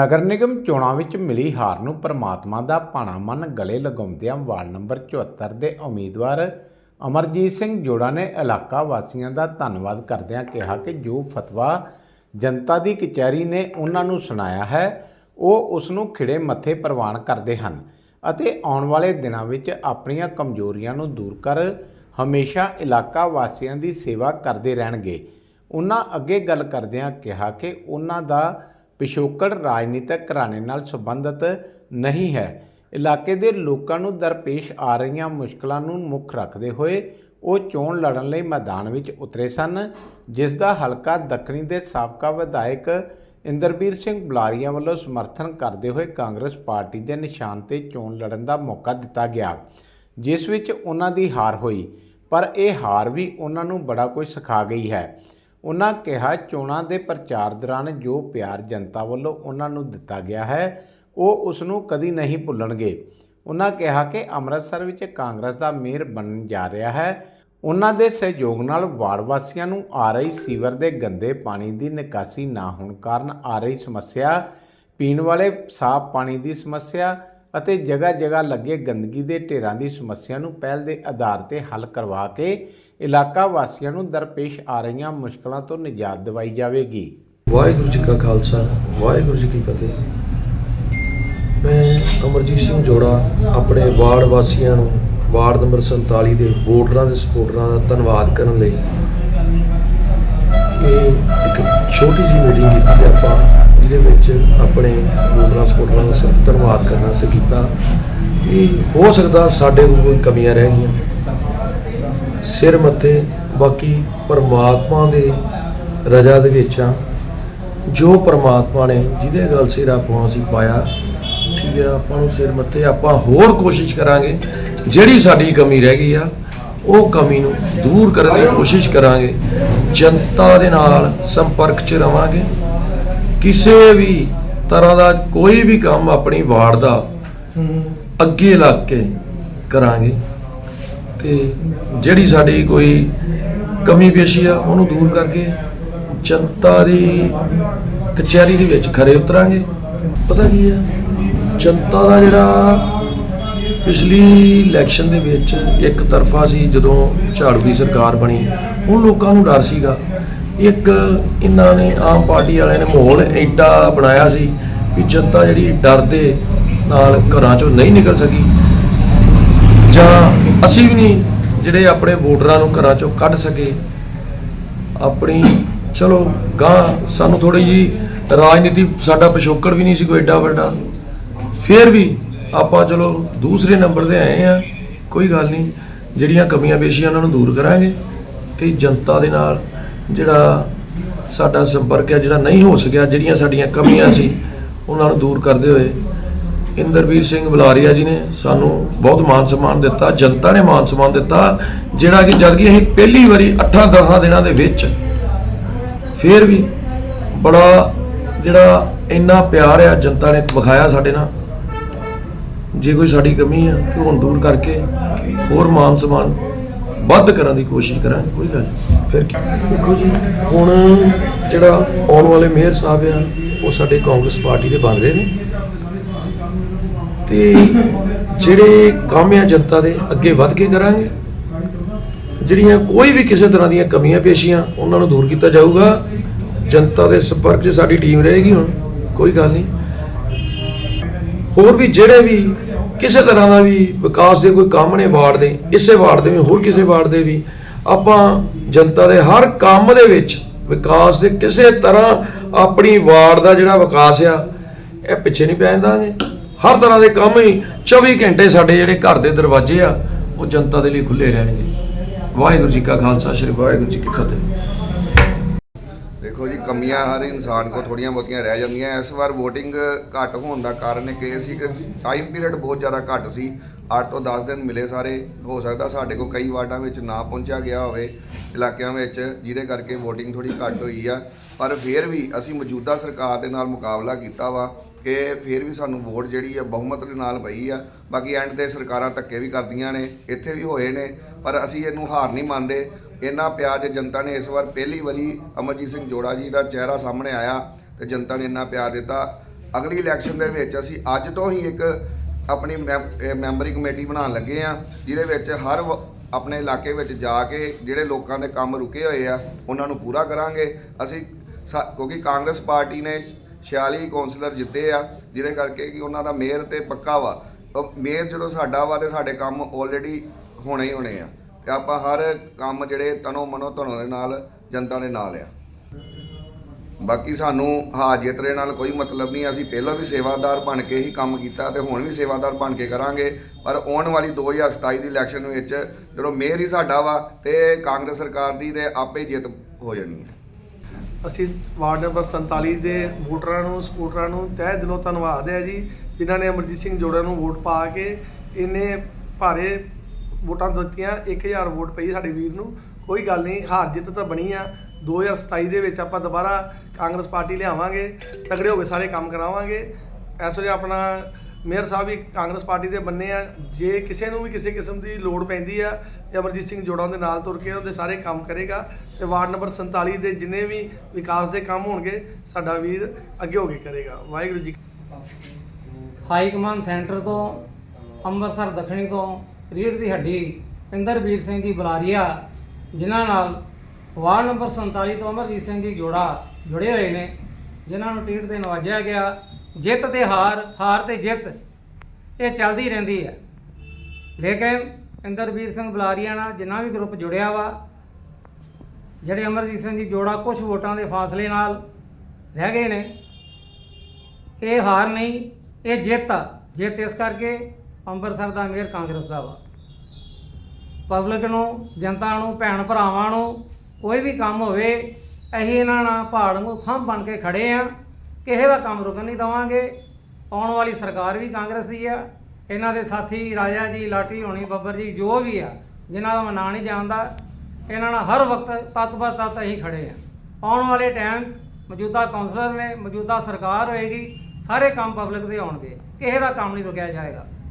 ਨਗਰ ਨਿਗਮ ਚੋਣਾਂ ਵਿੱਚ ਮਿਲੀ ਹਾਰ ਨੂੰ ਪ੍ਰਮਾਤਮਾ ਦਾ ਭਾਣਾ ਮੰਨ ਗਲੇ ਲਗਾਉਂਦਿਆਂ ਵਾਰਡ ਨੰਬਰ 74 ਦੇ ਉਮੀਦਵਾਰ ਅਮਰਜੀਤ ਸਿੰਘ ਜੋੜਾ ਨੇ ਇਲਾਕਾ ਵਾਸੀਆਂ ਦਾ ਧੰਨਵਾਦ ਕਰਦਿਆਂ ਕਿਹਾ ਕਿ ਜੋ ਫਤਵਾ ਜਨਤਾ ਦੀ ਕਚਹਿਰੀ ਨੇ ਉਹਨਾਂ ਨੂੰ ਸੁਣਾਇਆ ਹੈ, ਉਹ ਉਸ ਨੂੰ ਖਿੜੇ ਮੱਥੇ ਪ੍ਰਵਾਨ ਕਰਦੇ ਹਨ ਅਤੇ ਆਉਣ ਵਾਲੇ ਦਿਨਾਂ ਵਿੱਚ ਆਪਣੀਆਂ ਕਮਜ਼ੋਰੀਆਂ ਨੂੰ ਦੂਰ ਕਰ ਹਮੇਸ਼ਾ ਇਲਾਕਾ ਵਾਸੀਆਂ ਦੀ ਸੇਵਾ ਕਰਦੇ ਰਹਿਣਗੇ। ਉਹਨਾਂ ਅੱਗੇ ਗੱਲ ਕਰਦਿਆਂ ਕਿਹਾ ਕਿ ਉਹਨਾਂ ਦਾ ਪਿਛੋਕੜ ਰਾਜਨੀਤਿਕ ਘਰਾਣੇ ਨਾਲ ਸੰਬੰਧਿਤ ਨਹੀਂ ਹੈ। ਇਲਾਕੇ ਦੇ ਲੋਕਾਂ ਨੂੰ ਦਰਪੇਸ਼ ਆ ਰਹੀਆਂ ਮੁਸ਼ਕਲਾਂ ਨੂੰ ਮੁੱਖ ਰੱਖਦੇ ਹੋਏ ਉਹ ਚੋਣ ਲੜਨ ਲਈ ਮੈਦਾਨ ਵਿੱਚ ਉਤਰੇ ਸਨ, ਜਿਸ ਦਾ ਹਲਕਾ ਦੱਖਣੀ ਦੇ ਸਾਬਕਾ ਵਿਧਾਇਕ ਇੰਦਰਬੀਰ ਸਿੰਘ ਬੁਲਾਰੀਆ ਵੱਲੋਂ ਸਮਰਥਨ ਕਰਦੇ ਹੋਏ ਕਾਂਗਰਸ ਪਾਰਟੀ ਦੇ ਨਿਸ਼ਾਨ ਤੇ ਚੋਣ ਲੜਨ ਦਾ ਮੌਕਾ ਦਿੱਤਾ ਗਿਆ, ਜਿਸ ਵਿੱਚ ਉਹਨਾਂ ਦੀ ਹਾਰ ਹੋਈ, ਪਰ ਇਹ ਹਾਰ ਵੀ ਉਹਨਾਂ ਨੂੰ ਬੜਾ ਕੁਝ ਸਿਖਾ ਗਈ ਹੈ। ਉਹਨਾਂ ਕਿਹਾ, ਚੋਣਾਂ ਦੇ ਪ੍ਰਚਾਰ ਦੌਰਾਨ ਜੋ ਪਿਆਰ ਜਨਤਾ ਵੱਲੋਂ ਉਹਨਾਂ ਨੂੰ ਦਿੱਤਾ ਗਿਆ ਹੈ, ਉਹ ਉਸ ਨੂੰ ਕਦੀ ਨਹੀਂ ਭੁੱਲਣਗੇ। ਉਹਨਾਂ ਕਿਹਾ ਕਿ ਅੰਮ੍ਰਿਤਸਰ ਵਿੱਚ ਕਾਂਗਰਸ ਦਾ ਮੇਅਰ ਬਣਨ ਜਾ ਰਿਹਾ ਹੈ। ਉਹਨਾਂ ਦੇ ਸਹਿਯੋਗ ਨਾਲ ਵਾਰਡ ਵਾਸੀਆਂ ਨੂੰ ਆ ਰਹੀ ਸੀਵਰ ਦੇ ਗੰਦੇ ਪਾਣੀ ਦੀ ਨਿਕਾਸੀ ਨਾ ਹੋਣ ਕਾਰਨ ਆ ਰਹੀ ਸਮੱਸਿਆ, ਪੀਣ ਵਾਲੇ ਸਾਫ਼ ਪਾਣੀ ਦੀ ਸਮੱਸਿਆ ਅਤੇ ਜਗ੍ਹਾ ਜਗ੍ਹਾ ਲੱਗੇ ਗੰਦਗੀ ਦੇ ਢੇਰਾਂ ਦੀ ਸਮੱਸਿਆ ਨੂੰ ਪਹਿਲ ਦੇ ਆਧਾਰ ਤੇ ਹੱਲ ਕਰਵਾ ਕੇ ਇਲਾਕਾ ਵਾਸੀਆਂ ਨੂੰ ਦਰਪੇਸ਼ ਆ ਰਹੀਆਂ ਮੁਸ਼ਕਲਾਂ ਤੋਂ ਨਿਜਾਤ ਦਿਵਾਈ ਜਾਵੇਗੀ। ਵਾਹਿਗੁਰੂ ਜੀ ਕਾ ਖਾਲਸਾ, ਵਾਹਿਗੁਰੂ ਜੀ ਕੀ ਫਤਿਹ। ਮੈਂ ਅਮਰਜੀਤ ਸਿੰਘ ਜੋੜਾ ਆਪਣੇ ਵਾਰਡ ਵਾਸੀਆਂ ਨੂੰ ਵਾਰਡ ਨੰਬਰ 47 ਦੇ ਵੋਟਰਾਂ ਦੇ ਸਪੋਰਟਰਾਂ ਦਾ ਧੰਨਵਾਦ ਕਰਨ ਲਈ ਇਹ ਇੱਕ ਛੋਟੀ ਜਿਹੀ ਮੀਟਿੰਗ ਕੀਤੀ ਆਪਾਂ, ਜਿਹਦੇ ਵਿੱਚ ਆਪਣੇ ਵੋਟਰਾਂ ਸਪੋਰਟਰਾਂ ਦਾ ਸਿਰਫ ਧੰਨਵਾਦ ਕਰਨਾ ਸੀ ਕੀਤਾ। ਕਿ ਹੋ ਸਕਦਾ ਸਾਡੇ ਕੋਲ ਕੋਈ ਕਮੀਆਂ ਰਹਿ ਗਈਆਂ ਸਿਰ ਮੱਥੇ ਬਾਕੀ ਪਰਮਾਤਮਾ ਦੇ ਰਜਾ ਦੇ ਵਿੱਚ ਆ। ਜੋ ਪਰਮਾਤਮਾ ਨੇ ਜਿਹਦੇ ਗੱਲ ਸਿਰ ਆਪਾਂ ਅਸੀਂ ਪਾਇਆ ਠੀਕ ਹੈ ਆਪਾਂ ਨੂੰ ਸਿਰ ਮੱਥੇ ਆਪਾਂ ਹੋਰ ਕੋਸ਼ਿਸ਼ ਕਰਾਂਗੇ। ਜਿਹੜੀ ਸਾਡੀ ਕਮੀ ਰਹਿ ਗਈ ਆ ਉਹ ਕਮੀ ਨੂੰ ਦੂਰ ਕਰਨ ਦੀ ਕੋਸ਼ਿਸ਼ ਕਰਾਂਗੇ। ਜਨਤਾ ਦੇ ਨਾਲ ਸੰਪਰਕ 'ਚ ਰਵਾਂਗੇ। ਕਿਸੇ ਵੀ ਤਰ੍ਹਾਂ ਦਾ ਕੋਈ ਵੀ ਕੰਮ ਆਪਣੀ ਵਾਰਡ ਦਾ ਅੱਗੇ ਲੱਗ ਕੇ ਕਰਾਂਗੇ। ਤੇ ਜਿਹੜੀ ਸਾਡੀ ਕੋਈ ਕਮੀ ਪੇਸ਼ੀ ਆ, ਉਹਨੂੰ ਦੂਰ ਕਰਕੇ ਜਨਤਾ ਦੀ ਕਚਹਿਰੀ ਦੇ ਵਿੱਚ ਖਰੇ ਉਤਰਾਂਗੇ। ਪਤਾ ਕੀ ਆ? ਜਨਤਾ ਦਾ ਜਿਹੜਾ ਪਿਛਲੀ ਇਲੈਕਸ਼ਨ ਦੇ ਵਿੱਚ ਇੱਕ ਤਰਫਾ ਸੀ ਜਦੋਂ ਝਾੜੂ ਦੀ ਸਰਕਾਰ ਬਣੀ, ਹੁਣ ਲੋਕਾਂ ਨੂੰ ਡਰ ਸੀਗਾ। ਇੱਕ ਇਹਨਾਂ ਨੇ ਆਮ ਪਾਰਟੀ ਵਾਲਿਆਂ ਨੇ ਮਾਹੌਲ ਐਡਾ ਬਣਾਇਆ ਸੀ ਕਿ ਜਨਤਾ ਜਿਹੜੀ ਡਰ ਦੇ ਨਾਲ ਘਰਾਂ ਚੋਂ ਨਹੀਂ ਨਿਕਲ ਸਕੀ। ਜਾਂ ਅਸੀਂ ਵੀ ਨਹੀਂ ਜਿਹੜੇ ਆਪਣੇ ਵੋਟਰਾਂ ਨੂੰ ਘਰਾਂ ਚੋਂ ਕੱਢ ਸਕੇ, ਆਪਣੀ, ਚਲੋ ਗਾਂ ਸਾਨੂੰ ਥੋੜੀ ਜੀ ਰਾਜਨੀਤੀ, ਸਾਡਾ ਪਿਛੋਕੜ ਵੀ ਨਹੀਂ ਸੀ ਕੋਈ ਐਡਾ ਵੱਡਾ। ਫਿਰ ਵੀ ਆਪਾਂ ਚਲੋ ਦੂਸਰੇ ਨੰਬਰ ਤੇ ਆਏ ਆ ਕੋਈ ਗੱਲ ਨਹੀਂ, ਜਿਹੜੀਆਂ ਕਮੀਆਂ ਪੇਸ਼ੀਆਂ ਉਹਨਾਂ ਨੂੰ ਦੂਰ ਕਰਾਂਗੇ ਤੇ ਜਨਤਾ ਦੇ ਨਾਲ ਜਿਹੜਾ ਸਾਡਾ ਸੰਪਰਕ ਹੈ, ਜਿਹੜਾ ਨਹੀਂ ਹੋ ਸਕਿਆ, ਜਿਹੜੀਆਂ ਸਾਡੀਆਂ ਕਮੀਆਂ ਸੀ, ਉਹਨਾਂ ਨੂੰ ਦੂਰ ਕਰਦੇ ਹੋਏ ਇੰਦਰਵੀਰ ਸਿੰਘ ਬੁਲਾਰੀਆ ਜੀ ਨੇ ਸਾਨੂੰ ਬਹੁਤ ਮਾਨ ਸਨਮਾਨ ਦਿੱਤਾ, ਜਨਤਾ ਨੇ ਮਾਨ ਸਨਮਾਨ ਦਿੱਤਾ, ਜਿਹੜਾ ਕਿ ਜਦ ਕਿ ਅਸੀਂ ਪਹਿਲੀ ਵਾਰੀ 8-10 ਦਿਨਾਂ ਦੇ ਵਿੱਚ ਫੇਰ ਵੀ ਬੜਾ ਜਿਹੜਾ ਇੰਨਾ ਪਿਆਰ ਆ, ਜਨਤਾ ਨੇ ਵਿਖਾਇਆ ਸਾਡੇ ਨਾਲ। ਜੇ ਕੋਈ ਸਾਡੀ ਕਮੀ ਆ ਤੇ ਹੁਣ ਦੂਰ ਕਰਕੇ ਹੋਰ ਮਾਨ ਸਨਮਾਨ ਵੱਧ ਕਰਨ ਦੀ ਕੋਸ਼ਿਸ਼ ਕਰਾਂਗੇ, ਕੋਈ ਗੱਲ ਨਹੀਂ। ਫਿਰ ਕੀ? ਦੇਖੋ ਜੀ, ਹੁਣ ਜਿਹੜਾ ਆਉਣ ਵਾਲੇ ਮੇਅਰ ਸਾਹਿਬ ਆ, ਉਹ ਸਾਡੇ ਕਾਂਗਰਸ ਪਾਰਟੀ ਦੇ ਬਣ ਰਹੇ ਨੇ। ਤੇ ਜਿਹੜੇ ਕੰਮ ਆ ਜਨਤਾ ਦੇ ਅੱਗੇ ਵੱਧ ਕੇ ਕਰਾਂਗੇ। ਜਿਹੜੀਆਂ ਕੋਈ ਵੀ ਕਿਸੇ ਤਰ੍ਹਾਂ ਦੀਆਂ ਕਮੀਆਂ ਪੇਸ਼ੀਆਂ ਉਹਨਾਂ ਨੂੰ ਦੂਰ ਕੀਤਾ ਜਾਊਗਾ। ਜਨਤਾ ਦੇ ਸੰਪਰਕ 'ਚ ਸਾਡੀ ਟੀਮ ਰਹੇਗੀ ਹੁਣ, ਕੋਈ ਗੱਲ ਨਹੀਂ। ਹੋਰ ਵੀ ਜਿਹੜੇ ਵੀ ਕਿਸੇ ਤਰ੍ਹਾਂ ਦਾ ਵੀ ਵਿਕਾਸ ਦੇ ਕੋਈ ਕੰਮ ਨੇ ਵਾਰਡ ਦੇ, ਇਸੇ ਵਾਰਡ ਦੇ ਵੀ, ਹੋਰ ਕਿਸੇ ਵਾਰਡ ਦੇ ਵੀ, ਆਪਾਂ ਜਨਤਾ ਦੇ ਹਰ ਕੰਮ ਦੇ ਵਿੱਚ ਵਿਕਾਸ ਦੇ ਕਿਸੇ ਤਰ੍ਹਾਂ ਆਪਣੀ ਵਾਰਡ ਦਾ ਜਿਹੜਾ ਵਿਕਾਸ ਆ, ਇਹ ਪਿੱਛੇ ਨਹੀਂ ਪੈ ਦਾਂਗੇ। ਹਰ ਤਰ੍ਹਾਂ ਦੇ ਕੰਮ ਹੀ 24 ਘੰਟੇ ਸਾਡੇ ਜਿਹੜੇ ਘਰ ਦੇ ਦਰਵਾਜ਼ੇ ਆ, ਉਹ ਜਨਤਾ ਦੇ ਲਈ ਖੁੱਲੇ ਰਹਿਣਗੇ। ਵਾਹਿਗੁਰੂ ਜੀ ਕਾ ਖਾਲਸਾ, ਸ੍ਰੀ ਵਾਹਿਗੁਰੂ ਜੀ ਕੀ ਫਤਿਹ। ਦੇਖੋ ਜੀ, ਕਮੀਆਂ ਹਰ ਇਨਸਾਨ ਕੋ ਥੋੜੀਆਂ ਬਹੁਤੀਆਂ ਰਹਿ ਜਾਂਦੀਆਂ। ਇਸ ਵਾਰ VOTING ਘੱਟ ਹੋਣ ਦਾ ਕਾਰਨ ਇੱਕ ਇਹ ਸੀ ਕਿ ਟਾਈਮ ਪੀਰੀਅਡ ਬਹੁਤ ਜ਼ਿਆਦਾ ਘੱਟ ਸੀ। 8 ਤੋਂ 10 ਦਿਨ ਮਿਲੇ ਸਾਰੇ। ਹੋ ਸਕਦਾ ਸਾਡੇ ਕੋ ਕਈ ਵਾਰਡਾਂ ਵਿੱਚ ਨਾ ਪਹੁੰਚਿਆ ਗਿਆ ਹੋਵੇ, ਇਲਾਕਿਆਂ ਵਿੱਚ, ਜਿਹਦੇ ਕਰਕੇ VOTING ਥੋੜੀ ਘੱਟ ਹੋਈ ਆ। ਪਰ ਫਿਰ ਵੀ ਅਸੀਂ ਮੌਜੂਦਾ ਸਰਕਾਰ ਦੇ ਨਾਲ ਮੁਕਾਬਲਾ ਕੀਤਾ ਵਾ। ਕਿ ਫਿਰ ਵੀ ਸਾਨੂੰ ਵੋਟ ਜਿਹੜੀ ਆ ਬਹੁਮਤ ਦੇ ਨਾਲ ਪਈ ਆ। ਬਾਕੀ ਐਂਡ ਤੇ ਸਰਕਾਰਾਂ ਧੱਕੇ ਵੀ ਕਰਦੀਆਂ ਨੇ, ਇੱਥੇ ਵੀ ਹੋਏ ਨੇ, ਪਰ ਅਸੀਂ ਇਹਨੂੰ ਹਾਰ ਨਹੀਂ ਮੰਨਦੇ। ਇੰਨਾ ਪਿਆਰ ਜੇ ਜਨਤਾ ਨੇ ਇਸ ਵਾਰ ਪਹਿਲੀ ਵਾਰੀ ਅਮਰਜੀਤ ਸਿੰਘ ਜੋੜਾ ਜੀ ਦਾ ਚਿਹਰਾ ਸਾਹਮਣੇ ਆਇਆ ਤੇ ਜਨਤਾ ਨੇ ਇੰਨਾ ਪਿਆਰ ਦਿੱਤਾ। ਅਗਲੀ ਇਲੈਕਸ਼ਨ ਦੇ ਵਿੱਚ ਅਸੀਂ ਅੱਜ ਤੋਂ ਹੀ ਇੱਕ ਆਪਣੀ ਮੈਂਬ- ਮੈਂਬਰੀ ਕਮੇਟੀ ਬਣਾਉਣ ਲੱਗੇ ਆ, ਜਿਹਦੇ ਵਿੱਚ ਹਰ ਵ- ਆਪਣੇ ਇਲਾਕੇ ਵਿੱਚ ਜਾ ਕੇ ਜਿਹੜੇ ਲੋਕਾਂ ਦੇ ਕੰਮ ਰੁਕੇ ਹੋਏ ਆ, ਉਹਨਾਂ ਨੂੰ ਪੂਰਾ ਕਰਾਂਗੇ। ਅਸੀਂ ਸਾ- ਕਿਉਂਕਿ ਕਾਂਗਰਸ ਪਾਰਟੀ ਨੇ 46 ਕੌਂਸਲਰ ਜਿੱਤੇ ਆ, ਜਿਹਦੇ ਕਰਕੇ ਕਿ ਉਹਨਾਂ ਦਾ ਮੇਅਰ ਤੇ ਪੱਕਾ ਵਾ। ਮੇਅਰ ਜਦੋਂ ਸਾਡਾ ਵਾ ਤੇ ਸਾਡੇ ਕੰਮ ਆਲਰੇਡੀ ਹੋਣੇ ਹੀ ਹੋਣੇ ਆ। ਤੇ ਆਪਾਂ ਹਰ ਕੰਮ ਜਿਹੜੇ ਤਨੋ ਮਨੋ ਧਨੋ ਦੇ ਨਾਲ, ਜਨਤਾ ਦੇ ਨਾਲ ਆ। ਬਾਕੀ ਸਾਨੂੰ ਹਾਜਤਰੇ ਨਾਲ ਕੋਈ ਮਤਲਬ ਨਹੀਂ, ਅਸੀਂ ਪਹਿਲਾਂ ਵੀ ਸੇਵਾਦਾਰ ਬਣ ਕੇ ਹੀ ਕੰਮ ਕੀਤਾ ਤੇ ਹੁਣ ਵੀ ਸੇਵਾਦਾਰ ਬਣ ਕੇ ਕਰਾਂਗੇ। ਪਰ ਆਉਣ ਵਾਲੀ 2027 ਦੀ ਇਲੈਕਸ਼ਨ ਵਿੱਚ ਜਦੋਂ ਮੇਅਰ ਹੀ ਸਾਡਾ ਵਾ ਤੇ ਕਾਂਗਰਸ ਸਰਕਾਰ ਦੀ ਤੇ ਆਪੇ ਜਿੱਤ ਹੋ ਜਾਣੀ ਹੈ ਅਸੀਂ ਵਾਰਡ ਨੰਬਰ 47 ਦੇ ਵੋਟਰਾਂ ਨੂੰ, ਸਪੋਰਟਰਾਂ ਨੂੰ ਤਹਿ ਦਿਲੋਂ ਧੰਨਵਾਦ ਹੈ ਜੀ, ਜਿਨ੍ਹਾਂ ਨੇ ਅਮਰਜੀਤ ਸਿੰਘ ਜੋੜਾ ਨੂੰ ਵੋਟ ਪਾ ਕੇ ਇਹਨੇ ਭਾਰੇ ਵੋਟਾਂ ਦਿੱਤੀਆਂ 1000 ਵੋਟ ਪਈ ਸਾਡੇ ਵੀਰ ਨੂੰ। ਕੋਈ ਗੱਲ ਨਹੀਂ, ਹਾਰ ਜਿੱਤ ਤਾਂ ਬਣੀ ਆ। 2027 ਦੇ ਵਿੱਚ ਆਪਾਂ ਦੁਬਾਰਾ ਕਾਂਗਰਸ ਪਾਰਟੀ ਲਿਆਵਾਂਗੇ, ਤਗੜੇ ਹੋ ਕੇ ਸਾਰੇ ਕੰਮ ਕਰਾਵਾਂਗੇ। ਇਸ ਵੇਲੇ ਆਪਣਾ ਮੇਅਰ ਸਾਹਿਬ ਵੀ ਕਾਂਗਰਸ ਪਾਰਟੀ ਦੇ ਬੰਨੇ ਆ। ਜੇ ਕਿਸੇ ਨੂੰ ਵੀ ਕਿਸੇ ਕਿਸਮ ਦੀ ਲੋੜ ਪੈਂਦੀ ਆ ਤੇ ਅਮਰਜੀਤ ਸਿੰਘ ਜੋੜਾ ਦੇ ਨਾਲ ਤੁਰ ਕੇ ਉਹਦੇ ਸਾਰੇ ਕੰਮ ਕਰੇਗਾ ਤੇ ਵਾਰਡ ਨੰਬਰ 47 ਦੇ ਜਿੰਨੇ ਵੀ ਵਿਕਾਸ ਦੇ ਕੰਮ ਹੋਣਗੇ, ਸਾਡਾ ਵੀਰ ਅੱਗੇ ਹੋ ਕੇ ਕਰੇਗਾ। Waheguru ji high command centre ਤੋਂ, ਅੰਮ੍ਰਿਤਸਰ ਦੱਖਣੀ ਤੋਂ ਰੀੜ ਦੀ ਹੱਡੀ ਇੰਦਰਵੀਰ ਸਿੰਘ ਜੀ ਬੁਲਾਰੀਆ, ਜਿਨ੍ਹਾਂ ਨਾਲ ਵਾਰਡ ਨੰਬਰ 47 ਤੋਂ ਅਮਰਜੀਤ ਸਿੰਘ ਜੀ ਜੋੜਾ ਜੁੜੇ ਹੋਏ ਨੇ, ਜਿਨ੍ਹਾਂ ਨੂੰ ਟਿਕਟ ਤੇ ਨਵਾਜਿਆ ਗਿਆ। ਜਿੱਤ ਤੇ ਹਾਰ ਹਾਰ ਤੇ ਜਿੱਤ, ਇਹ ਚੱਲਦੀ ਰਹਿੰਦੀ ਹੈ। ਲੇਕਿਨ ਇੰਦਰਵੀਰ ਸਿੰਘ ਬੁਲਾਰੀਆ ਨਾਲ ਜਿੰਨਾ ਵੀ ਗਰੁੱਪ ਜੁੜਿਆ ਵਾ, ਜਿਹੜੇ ਅਮਰਜੀਤ ਸਿੰਘ ਜੀ ਜੋੜਾ ਕੁਝ ਵੋਟਾਂ ਦੇ ਫਾਸਲੇ ਨਾਲ ਰਹਿ ਗਏ ਨੇ, ਇਹ ਹਾਰ ਨਹੀਂ, ਇਹ ਜਿੱਤ ਆ। ਜਿੱਤ ਇਸ ਕਰਕੇ ਅੰਮ੍ਰਿਤਸਰ ਦਾ ਮੇਅਰ ਕਾਂਗਰਸ ਦਾ ਵਾ। ਪਬਲਿਕ ਨੂੰ, ਜਨਤਾ ਨੂੰ, ਭੈਣ ਭਰਾਵਾਂ ਨੂੰ ਕੋਈ ਵੀ ਕੰਮ ਹੋਵੇ, ਅਸੀਂ ਇਹਨਾਂ ਨਾਲ ਪਹਾੜ ਨੂੰ ਥੰਮ ਬਣ ਕੇ ਖੜੇ ਆ। ਕਿਸੇ ਦਾ ਕੰਮ ਰੁਕਣ ਨਹੀਂ ਦਵਾਂਗੇ। ਆਉਣ ਵਾਲੀ ਸਰਕਾਰ ਵੀ ਕਾਂਗਰਸ ਦੀ ਆ। ਇਹਨਾਂ ਦੇ ਸਾਥੀ ਰਾਜਾ ਜੀ, ਲਾਟੀ ਹੋਣੀ, ਬੱਬਰ ਜੀ, ਜੋ ਵੀ ਆ, ਜਿਨ੍ਹਾਂ ਦਾ ਮੈਂ ਨਾਂ ਨਹੀਂ ਜਾਣਦਾ, ਇਹਨਾਂ ਨਾਲ ਹਰ ਵਕਤ ਤੱਤ ਬਰ ਤੱਤ ਅਸੀਂ ਖੜੇ ਆ। ਆਉਣ ਵਾਲੇ ਟਾਈਮ ਮੌਜੂਦਾ ਕਾਉਂਸਲਰ ਨੇ, ਮੌਜੂਦਾ ਸਰਕਾਰ ਹੋਏਗੀ, ਸਾਰੇ ਕੰਮ ਪਬਲਿਕ ਦੇ ਆਉਣਗੇ। ਕਿਸੇ ਦਾ ਕੰਮ ਨਹੀਂ ਰੁਕਿਆ ਜਾਏਗਾ।